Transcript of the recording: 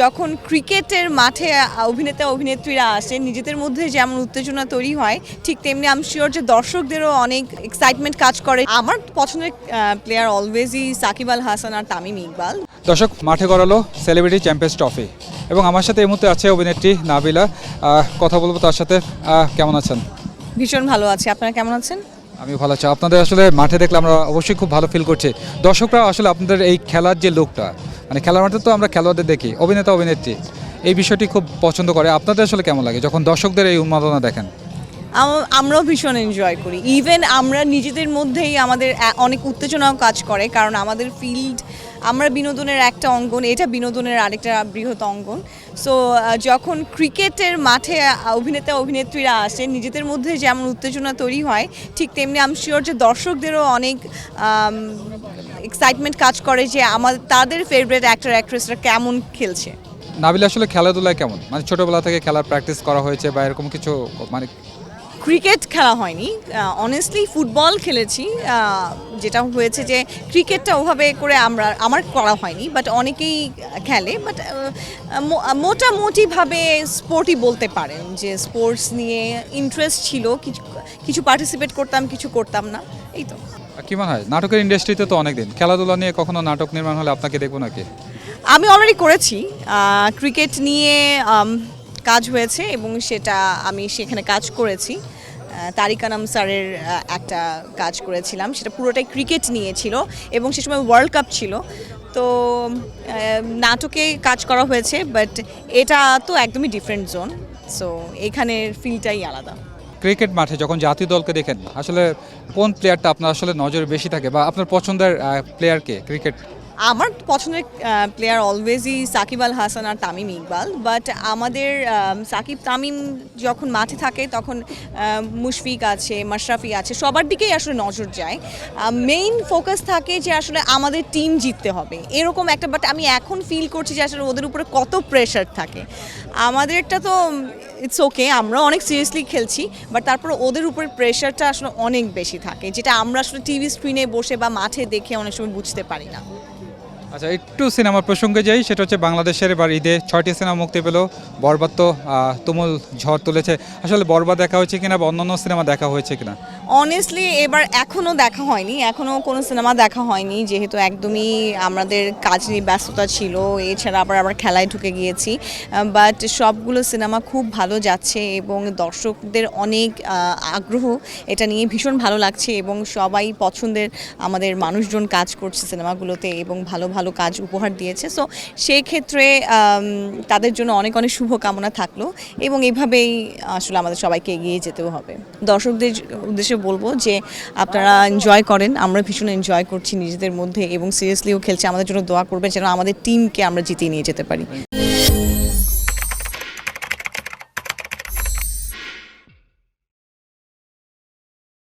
যখন ক্রিকেটের মাঠে অভিনেতা অভিনেত্রীরা আসে নিজেদের মধ্যে যেমন উত্তেজনা তৈরি হয় ঠিক তেমনি আমি শিওর যে দর্শকদেরও অনেক এক্সাইটমেন্ট কাজ করে। আমার পছন্দের প্লেয়ার অলওয়েজই সাকিব আল হাসান আর তামিম ইকবাল। দর্শক মাঠে গড়ালো সেলিব্রিটি চ্যাম্পিয়ন্স ট্রফি এবং আমার সাথে এই মুহূর্তে আছে অভিনেত্রী নাবিলা। কথা বলব তার সাথে। কেমন আছেন? ভীষণ ভালো আছি। আপনারা কেমন আছেন? আমি ভালো আছি। আপনাদের আসলে মাঠে দেখলে আমরা অবশ্যই খুব ভালো ফিল করছি। দর্শকরা আসলে আপনাদের এই খেলার যে লোকটা মানে খেলার মাঠে তো আমরা খেলোয়াড়দের দেখি, অভিনেতা, অভিনেত্রী। এই বিষয়টি খুব পছন্দ করে। আপনাদের আসলে কেমন লাগে যখন দর্শকদের এই উন্মাদনা দেখেন? আমরাও ভীষণ এনজয় করি। ইভেন আমরা নিজেদের মধ্যেই আমাদের অনেক উত্তেজনাও কাজ করে, কারণ আমাদের ফিল্ড আমরা বিনোদনের একটা অঙ্গন, এটা বিনোদনের আরেকটা বৃহৎ অঙ্গন। সো যখন ক্রিকেটের মাঠে অভিনেতা, অভিনেত্রীরা আসে, নিজেদের মধ্যে যেমন উত্তেজনা তৈরি হয়, ঠিক তেমনি আমি শিওর যে দর্শকদেরও অনেক এক্সাইটমেন্ট কাজ করে যে আমার, তাদের ফেভারিট অ্যাক্টর অ্যাক্ট্রেসরা কেমন খেলছে। নাবিল, আসলে খেলাধুলায় কেমন? মানে ছোটবেলা থেকে খেলার প্র্যাকটিস করা হয়েছে বা এরকম কিছু মানে ক্রিকেট খেলা হয়নি। অনেস্টলি ফুটবল খেলেছি। যেটা হয়েছে যে ক্রিকেটটা ওভাবে করে আমরা আমার করা হয়নি বাট অনেকেই খেলে বাট মোটামুটিভাবে স্পোর্টই বলতে পারেন যে স্পোর্টস নিয়ে ইন্টারেস্ট ছিল কিছু কিছু পার্টিসিপেট করতাম কিছু করতাম না এই তো। কি মনে হয়? নাটকের ইন্ডাস্ট্রিতে তো অনেক দিন খেলাধুলা নিয়ে কখনো নাটক নির্মাণ হলে আপনাকে দেখব নাকি? আমি অলরেডি করেছি। ক্রিকেট নিয়ে কাজ হয়েছে এবং সেটা আমি সেখানে কাজ করেছি। আহ, তারিক স্যারের একটা কাজ করেছিলাম। সেটা পুরোটাই ক্রিকেট নিয়ে ছিল এবং সে সময় ওয়ার্ল্ড কাপ ছিল। তো নাটকে কাজ করা হয়েছে বাট এটা তো একদমই ডিফারেন্ট জোন সো এখানের ফিলটাই আলাদা। ক্রিকেট মাঠে যখন জাতীয় দলকে দেখেন আসলে কোন প্লেয়ারটা আপনার আসলে নজরে বেশি থাকে বা আপনার পছন্দের প্লেয়ারকে ক্রিকেট আমার পছন্দের প্লেয়ার অলওয়েজই সাকিব আল হাসান আর তামিম ইকবাল বাট আমাদের সাকিব, তামিম যখন মাঠে থাকে তখন মুশফিক আছে, মাশরাফি আছে, সবার দিকেই আসলে নজর যায়। মেইন ফোকাস থাকে যে আসলে আমাদের টিম জিততে হবে। এরকম একটা বাট আমি এখন ফিল করছি যে আসলে ওদের উপরে কত প্রেশার থাকে। আমাদেরটা তো ইটস ওকে আমরা অনেক সিরিয়াসলি খেলছি বাট তারপর ওদের উপরে প্রেশারটা আসলে অনেক বেশি থাকে, যেটা আমরা আসলে টিভি স্ক্রিনে বসে বা মাঠে দেখে অনেক সময় বুঝতে পারি না। আচ্ছা একটু সিনেমার প্রসঙ্গে যাই, সেটা হচ্ছে বাংলাদেশের এবার ঈদে ছয়টি সিনেমা মুক্তি পেল। বরবাদ তো তুমুল ঝড় তুলেছে। আসলে বরবাদ দেখা হয়েছে কিনা বা অন্যান্য সিনেমা দেখা হয়েছে কিনা? অনেস্টলি এবার এখনও দেখা হয়নি। এখনও কোনো সিনেমা দেখা হয়নি, যেহেতু একদমই আমাদের কাজ নিয়ে ব্যস্ততা ছিল। এছাড়া আবার আবার খেলায় ঢুকে গিয়েছি। বাট সবগুলো সিনেমা খুব ভালো যাচ্ছে এবং দর্শকদের অনেক আগ্রহ। এটা নিয়ে ভীষণ ভালো লাগছে এবং সবাই পছন্দের আমাদের মানুষজন কাজ করছে সিনেমাগুলোতে এবং ভালো ভালো কাজ উপহার দিয়েছে। সো সেই ক্ষেত্রে তাদের জন্য অনেক অনেক শুভকামনা থাকল এবং এভাবেই আসলে আমাদের সবাইকে এগিয়ে যেতেও হবে। দর্শকদের উদ্দেশ্যে বলব যে, আপনারা এনজয় করেন, আমরা ভীষণ এনজয় করছি নিজেদের মধ্যে এবং সিরিয়াসলিও খেলছে। আমাদের জন্য দোয়া করবে যেন আমাদের টিমকে আমরা জিতিয়ে নিয়ে যেতে পারি।